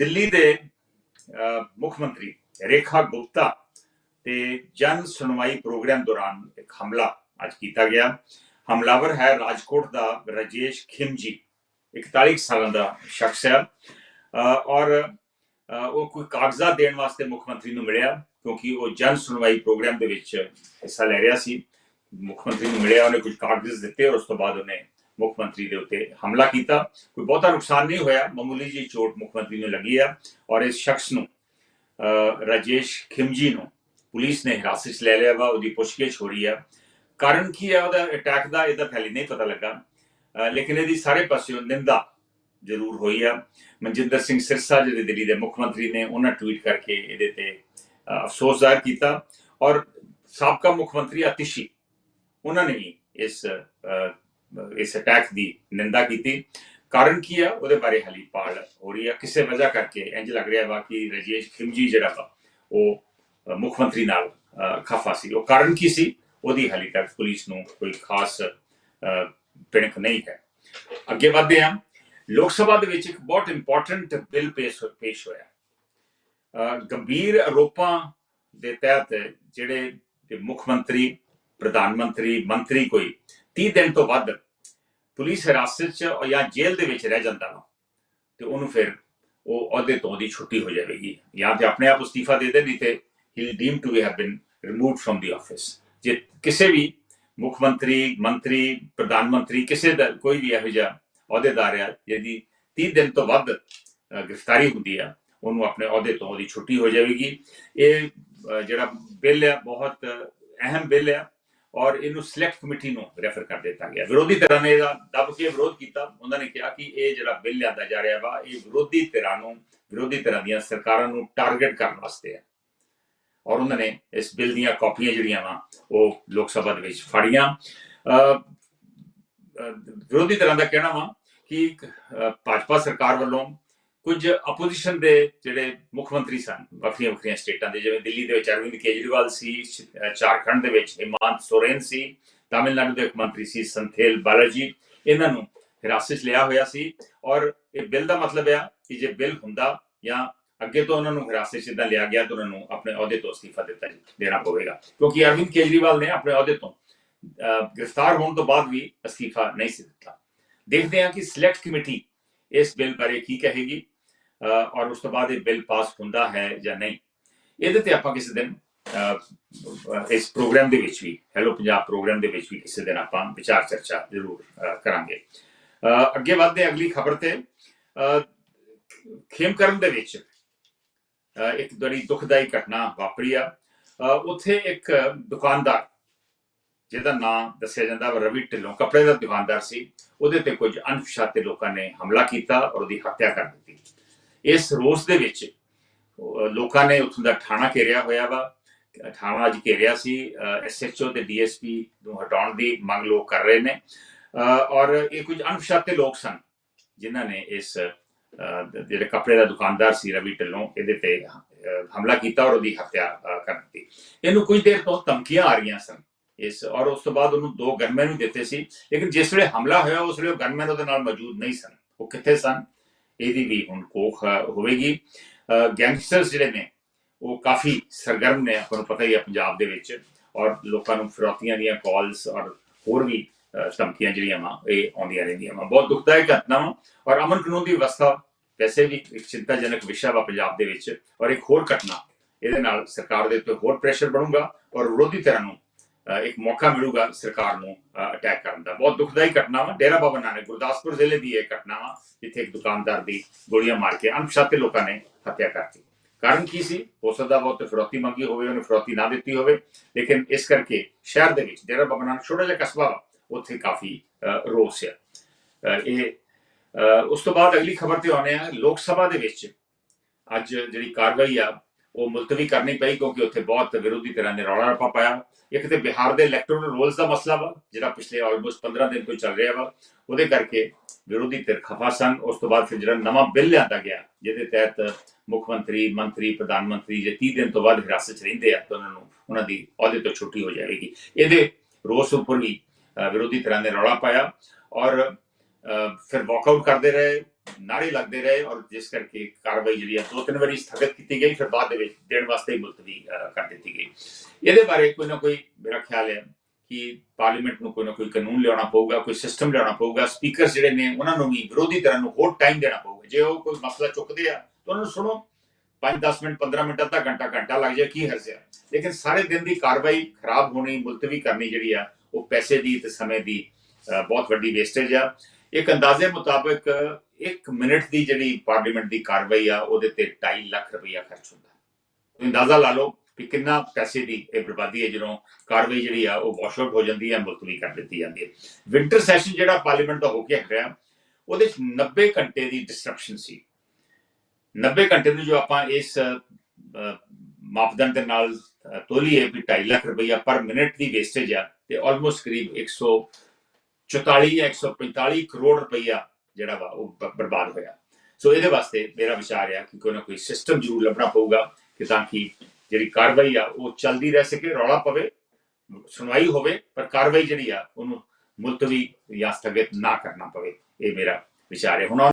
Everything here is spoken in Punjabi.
ਦਿੱਲੀ ਦੇ ਮੁੱਖ ਮੰਤਰੀ ਰੇਖਾ ਗੁਪਤਾ ਤੇ ਜਨ ਸੁਣਵਾਈ ਪ੍ਰੋਗਰਾਮ ਦੌਰਾਨ ਇੱਕ ਹਮਲਾ ਅੱਜ ਕੀਤਾ ਗਿਆ। ਹਮਲਾਵਰ ਹੈ ਰਾਜਕੋਟ ਦਾ ਰਜੇਸ਼ ਖਿਮਜੀ 41 ਸਾਲਾਂ ਦਾ ਸ਼ਖਸ ਹੈ। ਅਹ, ਔਰ ਉਹ ਕੋਈ ਕਾਗਜ਼ਾਤ ਦੇਣ ਵਾਸਤੇ ਮੁੱਖ ਮੰਤਰੀ ਨੂੰ ਮਿਲਿਆ ਕਿਉਂਕਿ ਉਹ ਜਨ ਸੁਣਵਾਈ ਪ੍ਰੋਗਰਾਮ ਦੇ ਵਿੱਚ ਹਿੱਸਾ ਲੈ ਰਿਹਾ ਸੀ। ਮੁੱਖ ਮੰਤਰੀ ਨੂੰ ਮਿਲਿਆ ਉਹਨੇ ਕੁਝ ਕਾਗਜ਼ ਦਿੱਤੇ ਔਰ ਉਸ ਤੋਂ ਬਾਅਦ ਉਹਨੇ ਮੁੱਖ ਮੰਤਰੀ ਦੇ ਉੱਤੇ ਹਮਲਾ ਕੀਤਾ। ਕੋਈ ਬਹੁਤਾ ਨੁਕਸਾਨ ਨਹੀਂ ਹੋਇਆ। ਮਾਮੂਲੀ ਜਿਹੀ ਚੋਟ ਮੁੱਖ ਮੰਤਰੀ ਨੂੰ ਲੱਗੀ ਆ ਔਰ ਇਸ ਸ਼ਖਸ ਨੂੰ ਰਾਜੇਸ਼ ਖਿਮਜੀ ਨੂੰ ਪੁਲਿਸ ਨੇ ਹਿਰਾਸਤ 'ਚ ਲੈ ਲਿਆ ਵਾ। ਉਹਦੀ ਪੁੱਛਗਿੱਛ ਹੋ ਰਹੀ ਆ। ਕਾਰਨ ਕੀ ਹੈ ਉਹਦਾ ਅਟੈਕ ਦਾ ਇਹਦਾ ਪਹਿਲੇ ਨਹੀਂ ਪਤਾ ਲੱਗਾ। ਲੇਕਿਨ ਇਹਦੀ ਸਾਰੇ ਪਾਸਿਓਂ ਨਿੰਦਾ ਜ਼ਰੂਰ ਹੋਈ ਆ। ਮਨਜਿੰਦਰ ਸਿੰਘ ਸਿਰਸਾ ਜਿਹੜੇ ਦਿੱਲੀ ਦੇ ਮੁੱਖ ਮੰਤਰੀ ਨੇ ਉਹਨਾਂ ਟਵੀਟ ਕਰਕੇ ਇਹਦੇ ਤੇ ਅਫਸੋਸ ਜ਼ਾਹਿਰ ਕੀਤਾ। ਔਰ ਸਾਬਕਾ ਮੁੱਖ ਮੰਤਰੀ ਅਤਿਸ਼ੀ ਉਹਨਾਂ ਨੇ ਵੀ ਇਸ ਅਹ, ਇਸ ਅਟੈਕ ਦੀ ਨਿੰਦਾ ਕੀਤੀ। ਕਾਰਨ ਕੀ ਆ? ਉਹਦੇ ਬਾਰੇ ਹਾਲੀ ਪਾਲ ਹੋ ਰਹੀ ਆ। ਕਿਸੇ ਵਜ੍ਹਾ ਕਰਕੇ ਇੰਜ ਲੱਗ ਰਿਹਾ ਵਾ ਕਿ ਰਜੇਸ਼ ਖਿਮਜੀ ਜਿਹੜਾ ਵਾ ਉਹ ਮੁੱਖ ਮੰਤਰੀ ਨਾਲ ਖਫਾ ਸੀ। ਉਹ ਕਾਰਨ ਕੀ ਸੀ? ਉਹਦੀ ਹਾਲੀ ਤੱਕ ਪੁਲਿਸ ਨੂੰ ਕੋਈ ਖਾਸ ਪਿਣਕ ਨਹੀਂ ਹੈ। ਅੱਗੇ ਵਧਦੇ ਹਾਂ। ਲੋਕ ਸਭਾ ਦੇ ਵਿੱਚ ਇੱਕ ਬਹੁਤ ਇੰਪੋਰਟੈਂਟ ਬਿੱਲ ਪੇਸ਼ ਪੇਸ਼ ਹੋਇਆ। ਅਹ, ਗੰਭੀਰ ਆਰੋਪਾਂ ਦੇ ਤਹਿਤ ਜਿਹੜੇ ਮੁੱਖ ਮੰਤਰੀ ਪ੍ਰਧਾਨ ਮੰਤਰੀ ਮੰਤਰੀ ਕੋਈ 30 ਦਿਨ ਤੋਂ ਵੱਧ ਪੁਲਿਸ ਹਿਰਾਸਤ 'ਚ ਜਾਂ ਜੇਲ੍ਹ ਦੇ ਵਿੱਚ ਰਹਿ ਜਾਂਦਾ ਵਾ, ਤੇ ਉਹਨੂੰ ਫਿਰ ਉਹ ਅਹੁਦੇ ਤੋਂ ਦੀ ਛੁੱਟੀ ਹੋ ਜਾਵੇਗੀ। ਜਾਂ ਤੇ ਆਪਣੇ ਆਪ ਅਸਤੀਫਾ ਦੇ ਦੇ ਨਹੀਂ ਤੇ ਹੀ deem to have been removed from the office ਜੇ ਕਿਸੇ ਵੀ ਮੁੱਖ ਮੰਤਰੀ ਮੰਤਰੀ, ਪ੍ਰਧਾਨ ਮੰਤਰੀ, ਕਿਸੇ ਦਾ ਕੋਈ ਵੀ ਇਹੋ ਜਿਹਾ ਅਹੁਦੇਦਾਰ ਆ, ਜਿਹਦੀ 30 ਦਿਨ ਤੋਂ ਵੱਧ ਗ੍ਰਿਫਤਾਰੀ ਹੁੰਦੀ ਆ, ਉਹਨੂੰ ਆਪਣੇ ਅਹੁਦੇ ਤੋਂ ਉਹਦੀ ਛੁੱਟੀ ਹੋ ਜਾਵੇਗੀ। ਇਹ ਜਿਹੜਾ ਬਿੱਲ ਆ, ਬਹੁਤ ਅਹਿਮ ਬਿੱਲ ਆ। ਔਰ ਇਹਨੂੰ ਸਿਲੈਕਟ ਕਮੇਟੀ ਨੂੰ ਰੈਫਰ ਕਰ ਦਿੱਤਾ ਗਿਆ। ਵਿਰੋਧੀ ਧਿਰਾਂ ਨੇ ਇਹਦਾ ਦੱਬ ਕੇ ਵਿਰੋਧ ਕੀਤਾ। ਉਹਨਾਂ ਨੇ ਕਿਹਾ ਕਿ ਇਹ ਜਿਹੜਾ ਬਿੱਲ ਲਿਆਂਦਾ ਜਾ ਰਿਹਾ ਵਾ ਇਹ ਵਿਰੋਧੀ ਧਿਰਾਂ ਨੂੰ ਵਿਰੋਧੀ ਧਿਰਾਂ ਦੀਆਂ ਸਰਕਾਰਾਂ ਨੂੰ ਟਾਰਗੇਟ ਕਰਨ ਵਾਸਤੇ ਹੈ। ਔਰ ਉਹਨਾਂ ਨੇ ਇਸ ਬਿੱਲ ਦੀਆਂ ਕਾਪੀਆਂ ਜਿਹੜੀਆਂ ਵਾ ਉਹ ਲੋਕ ਸਭਾ ਦੇ ਵਿੱਚ ਫੜੀਆਂ। ਅਹ, ਵਿਰੋਧੀ ਧਿਰਾਂ ਦਾ ਕਹਿਣਾ ਵਾ ਕਿ ਭਾਜਪਾ ਸਰਕਾਰ ਵੱਲੋਂ ਕੁਝ ਆਪੋਜੀਸ਼ਨ ਦੇ ਜਿਹੜੇ ਮੁੱਖ ਮੰਤਰੀ ਸਨ, ਵੱਖਰੀਆਂ ਵੱਖਰੀਆਂ ਸਟੇਟਾਂ ਦੇ, ਜਿਵੇਂ ਦਿੱਲੀ ਦੇ ਵਿੱਚ ਅਰਵਿੰਦ ਕੇਜਰੀਵਾਲ ਸੀ ਝਾਰਖੰਡ ਦੇ ਵਿੱਚ ਹਿਮਾਂਤ ਸੋਰੇਨ ਸੀ, ਤਾਮਿਲਨਾਡੂ ਦੇ ਇੱਕ ਮੰਤਰੀ ਸੀ ਸੰਥੇਲ ਬਾਲਾਜੀ, ਇਹਨਾਂ ਨੂੰ ਹਿਰਾਸਤ 'ਚ ਲਿਆ ਹੋਇਆ ਸੀ ਔਰ ਇਹ ਬਿੱਲ ਦਾ ਮਤਲਬ ਆ ਕਿ ਜੇ ਬਿੱਲ ਹੁੰਦਾ ਜਾਂ ਅੱਗੇ ਤੋਂ ਉਹਨਾਂ ਨੂੰ ਹਿਰਾਸਤ 'ਚ ਇਦਾਂ ਲਿਆ ਗਿਆ ਤਾਂ ਉਹਨਾਂ ਨੂੰ ਆਪਣੇ ਅਹੁਦੇ ਤੋਂ ਅਸਤੀਫਾ ਦਿੱਤਾ ਦੇਣਾ ਪਵੇਗਾ। ਕਿਉਂਕਿ ਅਰਵਿੰਦ ਕੇਜਰੀਵਾਲ ਨੇ ਆਪਣੇ ਅਹੁਦੇ ਤੋਂ ਗ੍ਰਿਫਤਾਰ ਹੋਣ ਤੋਂ ਬਾਅਦ ਵੀ ਅਸਤੀਫਾ ਨਹੀਂ ਸੀ ਦਿੱਤਾ। ਦੇਖਦੇ ਹਾਂ ਕਿ ਸਿਲੈਕਟ ਕਮੇਟੀ ਇਸ ਬਿੱਲ ਬਾਰੇ ਕੀ ਕਹੇਗੀ। ਔਰ ਉਸ ਤੋਂ ਬਾਅਦ ਇਹ ਬਿੱਲ ਪਾਸ ਹੁੰਦਾ ਹੈ ਜਾਂ ਨਹੀਂ। ਇਹਦੇ ਤੇ ਆਪਾਂ ਕਿਸੇ ਦਿਨ ਇਸ ਪ੍ਰੋਗਰਾਮ ਦੇ ਵਿੱਚ ਵੀ ਹੈਲੋ ਪੰਜਾਬ ਪ੍ਰੋਗਰਾਮ ਦੇ ਵਿੱਚ ਵੀ ਕਿਸੇ ਦਿਨ ਆਪਾਂ ਵਿਚਾਰ ਚਰਚਾ ਜ਼ਰੂਰ ਕਰਾਂਗੇ। ਅੱਗੇ ਵਧਦੇ ਹਾਂ ਅਗਲੀ ਖਬਰ ਤੇ ਅਹ, ਖੇਮਕਰਨ ਦੇ ਵਿੱਚ ਇੱਕ ਬੜੀ ਦੁਖਦਾਈ ਘਟਨਾ ਵਾਪਰੀ ਆ। ਉੱਥੇ ਇੱਕ ਦੁਕਾਨਦਾਰ ਜਿਹਦਾ ਨਾਮ ਦੱਸਿਆ ਜਾਂਦਾ ਵਾ ਰਵੀ ਢਿੱਲੋਂ ਕੱਪੜੇ ਦਾ ਦੁਕਾਨਦਾਰ ਸੀ। ਉਹਦੇ ਤੇ ਕੁਝ ਅਣਪਛਾਤੇ ਲੋਕਾਂ ਨੇ ਹਮਲਾ ਕੀਤਾ ਔਰ ਉਹਦੀ ਹੱਤਿਆ ਕਰ ਦਿੱਤੀ। ਇਸ ਰੋਸ ਦੇ ਵਿੱਚ ਲੋਕਾਂ ਨੇ ਉੱਥੋਂ ਦਾ ਥਾਣਾ ਘੇਰਿਆ ਹੋਇਆ ਵਾ। ਥਾਣਾ ਅੱਜ ਘੇਰਿਆ ਸੀ ਐਸਐਚਓ ਤੇ ਡੀਐਸਪੀ ਨੂੰ ਹਟਾਉਣ ਦੀ ਮੰਗ ਲੋਕ ਕਰ ਰਹੇ ਨੇ। ਅਹ, ਔਰ ਇਹ ਕੁਝ ਅਣਪਛਾਤੇ ਲੋਕ ਸਨ ਜਿਨ੍ਹਾਂ ਨੇ ਇਸ ਜਿਹੜੇ ਕੱਪੜੇ ਦਾ ਦੁਕਾਨਦਾਰ ਸੀ ਰਵੀ ਢਿੱਲੋਂ ਇਹਦੇ ਤੇ ਹਮਲਾ ਕੀਤਾ ਔਰ ਉਹਦੀ ਹੱਤਿਆ ਅਹ, ਕਰ ਦਿੱਤੀ। ਇਹਨੂੰ ਕੁਝ ਦੇਰ ਤੋਂ ਧਮਕੀਆਂ ਆ ਰਹੀਆਂ ਸਨ। ਇਸ ਔਰ ਉਸ ਤੋਂ ਬਾਅਦ ਉਹਨੂੰ ਦੋ ਗਨਮੈਨ ਵੀ ਦਿੱਤੇ ਸੀ ਲੇਕਿਨ ਜਿਸ ਵੇਲੇ ਹਮਲਾ ਹੋਇਆ ਉਸ ਵੇਲੇ ਉਹ ਗਨਮੈਨ ਉਹਦੇ ਨਾਲ ਮੌਜੂਦ ਨਹੀਂ ਸਨ। ਉਹ ਕਿੱਥੇ ਸਨ? ਇਹਦੀ ਵੀ ਹੁਣ ਕੋਖ ਹੋਵੇਗੀ। ਗੈਂਗਸਟਰਸ ਜਿਹੜੇ ਨੇ, ਉਹ ਕਾਫੀ ਸਰਗਰਮ ਨੇ, ਆਪਾਂ ਨੂੰ ਪਤਾ ਹੀ ਹੈ ਪੰਜਾਬ ਦੇ ਵਿੱਚ। ਔਰ ਲੋਕਾਂ ਨੂੰ ਫਿਰੌਤੀਆਂ ਦੀਆਂ ਕਾਲਸ ਔਰ ਹੋਰ ਵੀ ਧਮਕੀਆਂ ਜਿਹੜੀਆਂ ਵਾ, ਇਹ ਆਉਂਦੀਆਂ ਰਹਿੰਦੀਆਂ ਵਾ। ਬਹੁਤ ਦੁਖਦਾਇਕ ਘਟਨਾ ਵਾ ਔਰ ਅਮਨ ਕਾਨੂੰਨ ਦੀ ਵਿਵਸਥਾ ਵੈਸੇ ਵੀ ਇੱਕ ਚਿੰਤਾਜਨਕ ਵਿਸ਼ਾ ਵਾ ਪੰਜਾਬ ਦੇ ਵਿੱਚ। ਔਰ ਇੱਕ ਹੋਰ ਘਟਨਾ, ਇਹਦੇ ਨਾਲ ਸਰਕਾਰ ਦੇ ਉੱਤੇ ਹੋਰ ਪ੍ਰੈਸ਼ਰ ਬਣੂਗਾ ਔਰ ਵਿਰੋਧੀ ਧਿਰਾਂ ਨੂੰ ਇੱਕ ਮੌਕਾ ਮਿਲੂਗਾ ਸਰਕਾਰ ਨੂੰ ਅਟੈਕ ਕਰਨ ਦਾ। ਬਹੁਤ ਦੁਖਦਾਈ ਘਟਨਾ ਵਾ ਡੇਰਾ ਬਾਬਾ ਨਾਨਕ ਗੁਰਦਾਸਪੁਰ ਜ਼ਿਲ੍ਹੇ ਦੀ ਇਹ ਘਟਨਾ ਵਾ ਜਿੱਥੇ ਇੱਕ ਦੁਕਾਨਦਾਰ ਦੀ ਗੋਲੀਆਂ ਮਾਰ ਕੇ ਅਣਪਛਾਤੇ ਲੋਕਾਂ ਨੇ ਹੱਤਿਆ ਕਰਤੀ। ਕਾਰਨ ਕੀ ਸੀ? ਹੋ ਸਕਦਾ ਵਾ ਉੱਤੇ ਫਰੋਤੀ ਮੰਗੀ ਹੋਵੇ ਉਹਨੇ ਫਰੋਤੀ ਨਾ ਦਿੱਤੀ ਹੋਵੇ। ਲੇਕਿਨ ਇਸ ਕਰਕੇ ਸ਼ਹਿਰ ਦੇ ਵਿੱਚ ਡੇਰਾ ਬਾਬਾ ਨਾਨਕ ਛੋਟਾ ਜਿਹਾ ਕਸਬਾ ਵਾ ਉੱਥੇ ਕਾਫੀ ਅਹ, ਰੋਸ ਆ। ਇਹ ਅਹ, ਉਸ ਤੋਂ ਬਾਅਦ ਅਗਲੀ ਖਬਰ ਤੇ ਆਉਂਦੇ ਆ ਲੋਕ ਸਭਾ ਦੇ ਵਿੱਚ ਅੱਜ ਜਿਹੜੀ ਕਾਰਵਾਈ ਆ ਉਹ ਮੁਲਤਵੀ ਕਰਨੀ ਪਈ ਕਿਉਂਕਿ ਉੱਥੇ ਬਹੁਤ ਵਿਰੋਧੀ ਧਿਰਾਂ ਨੇ ਰੌਲਾ ਰੱਪਾ ਪਾਇਆ। ਇੱਕ ਤੇ ਬਿਹਾਰ ਦੇ ਇਲੈਕਟੋਰਲ ਰੋਲਸ ਦਾ ਮਸਲਾ ਵਾ ਜਿਹੜਾ ਪਿਛਲੇ ਆਲਮੋਸਟ 15 ਦਿਨ ਤੋਂ ਚੱਲ ਰਿਹਾ ਵਾ ਉਹਦੇ ਕਰਕੇ ਵਿਰੋਧੀ ਧਿਰ ਖਫਾ ਸਨ। ਉਸ ਤੋਂ ਬਾਅਦ ਫਿਰ ਜਿਹੜਾ ਨਵਾਂ ਬਿੱਲ ਲਿਆਂਦਾ ਗਿਆ ਜਿਹਦੇ ਤਹਿਤ ਮੁੱਖ ਮੰਤਰੀ ਮੰਤਰੀ ਪ੍ਰਧਾਨ ਮੰਤਰੀ ਜੇ 30 ਦਿਨ ਤੋਂ ਬਾਅਦ ਹਿਰਾਸਤ 'ਚ ਰਹਿੰਦੇ ਆ ਤਾਂ ਉਹਨਾਂ ਨੂੰ ਉਹਨਾਂ ਦੀ ਅਹੁਦੇ ਤੋਂ ਛੁੱਟੀ ਹੋ ਜਾਵੇਗੀ। ਇਹਦੇ ਰੋਸ ਉੱਪਰ ਵੀ ਵਿਰੋਧੀ ਧਿਰਾਂ ਨੇ ਰੌਲਾ ਪਾਇਆ ਔਰ ਅਹ, ਫਿਰ ਵਾਕਆਊਟ ਕਰਦੇ ਰਹੇ। ਨਾਰੇ ਲੱਗਦੇ ਰਹੇ ਔਰ ਜਿਸ ਕਰਕੇ ਕਾਰਵਾਈ ਜਿਹੜੀ ਆ ਦੋ ਤਿੰਨ ਵਾਰੀ ਸਥਗਿਤ ਕੀਤੀ ਗਈ ਫਿਰ ਬਾਅਦ ਦੇ ਵਿੱਚ ਦੇਣ ਵਾਸਤੇ ਮੁਲਤਵੀ ਕਰ ਦਿੱਤੀ ਗਈ। ਇਹਦੇ ਬਾਰੇ ਕੋਈ ਨਾ ਕੋਈ ਮੇਰਾ ਖਿਆਲ ਹੈ ਕਿ ਪਾਰਲੀਮੈਂਟ ਨੂੰ ਕੋਈ ਨਾ ਕੋਈ ਕਾਨੂੰਨ ਲਿਆਉਣਾ ਪਊਗਾ ਕੋਈ ਸਿਸਟਮ ਲਿਆਉਣਾ ਪਊਗਾ ਸਪੀਕਰ ਜਿਹੜੇ ਨੇ ਉਹਨਾਂ ਨੂੰ ਵੀ ਵਿਰੋਧੀ ਧਿਰਾਂ ਨੂੰ ਹੋਰ ਟਾਈਮ ਦੇਣਾ ਪਊਗਾ। ਜੇ ਉਹ ਕੋਈ ਮਸਲਾ ਚੁੱਕਦੇ ਆ ਤਾਂ ਉਹਨਾਂ ਨੂੰ ਸੁਣੋ 5-10 ਮਿੰਟ 15 ਮਿੰਟ ਅੱਧਾ ਘੰਟਾ ਘੰਟਾ ਲੱਗ ਜਾਏ ਕੀ ਹਰਜ਼ ਲੇਕਿਨ ਸਾਰੇ ਦਿਨ ਦੀ ਕਾਰਵਾਈ ਖਰਾਬ ਹੋਣੀ ਮੁਲਤਵੀ ਕਰਨੀ ਜਿਹੜੀ ਆ ਉਹ ਪੈਸੇ ਦੀ ਤੇ ਸਮੇਂ ਦੀ ਅਹ, ਬਹੁਤ ਵੱਡੀ ਵੇਸਟੇਜ ਆ। ਇੱਕ ਅੰਦਾਜ਼ੇ ਮੁਤਾਬਕ 1 ਮਿੰਟ ਦੀ ਜਿਹੜੀ ਪਾਰਲੀਮੈਂਟ ਦੀ ਕਾਰਵਾਈ ਆ, ਉਹਦੇ ਤੇ 2.5 ਲੱਖ ਰੁਪਈਆ ਖਰਚ ਹੁੰਦਾ ਅੰਦਾਜ਼ਾ ਲਾ ਲਓ ਕਿ ਕਿੰਨਾ ਪੈਸੇ ਦੀ ਇਹ ਬਰਬਾਦੀ ਹੈ, ਜਦੋਂ ਕਾਰਵਾਈ ਜਿਹੜੀ ਆ, ਉਹ ਵਾਸ਼ ਆਊਟ ਹੋ ਜਾਂਦੀ ਹੈ, ਮੁਲਤਵੀ ਕਰ ਦਿੱਤੀ ਜਾਂਦੀ ਹੈ। ਵਿੰਟਰ ਸੈਸ਼ਨ ਜਿਹੜਾ ਪਾਰਲੀਮੈਂਟ ਦਾ ਹੋ ਕੇ ਹਟਿਆ, ਉਹਦੇ ਚ 90 ਘੰਟੇ ਦੀ ਡਿਸਟਰਪਸ਼ਨ ਸੀ। 90 ਘੰਟੇ ਨੂੰ ਜੋ ਆਪਾਂ ਇਸ ਮਾਪਦੰਡ ਦੇ ਨਾਲ ਤੋਲੀਏ ਵੀ 2.5 ਲੱਖ ਰੁਪਈਆ ਪਰ ਮਿੰਟ ਦੀ ਵੇਸਟੇਜ ਆ, ਤੇ ਆਲਮੋਸਟ ਕਰੀਬ 144 ਜਾਂ 145 ਕਰੋੜ ਰੁਪਈਆ ਜਿਹੜਾ ਵਾ ਉਹ ਬਰਬਾਦ ਹੋਇਆ। ਸੋ ਇਹਦੇ ਵਾਸਤੇ ਮੇਰਾ ਵਿਚਾਰ ਆ ਕਿ ਕੋਈ ਨਾ ਕੋਈ ਸਿਸਟਮ ਜ਼ਰੂਰ ਲੱਭਣਾ ਪਊਗਾ ਕਿ ਤਾਂ ਕਿ ਜਿਹੜੀ ਕਾਰਵਾਈ ਆ ਉਹ ਚੱਲਦੀ ਰਹਿ ਸਕੇ, ਰੌਲਾ ਪਵੇ, ਸੁਣਵਾਈ ਹੋਵੇ, ਪਰ ਕਾਰਵਾਈ ਜਿਹੜੀ ਆ ਉਹਨੂੰ ਮੁਲਤਵੀ ਜਾਂ ਸਥਗਿਤ ਨਾ ਕਰਨਾ ਪਵੇ, ਇਹ ਮੇਰਾ ਵਿਚਾਰ ਹੈ। ਹੁਣ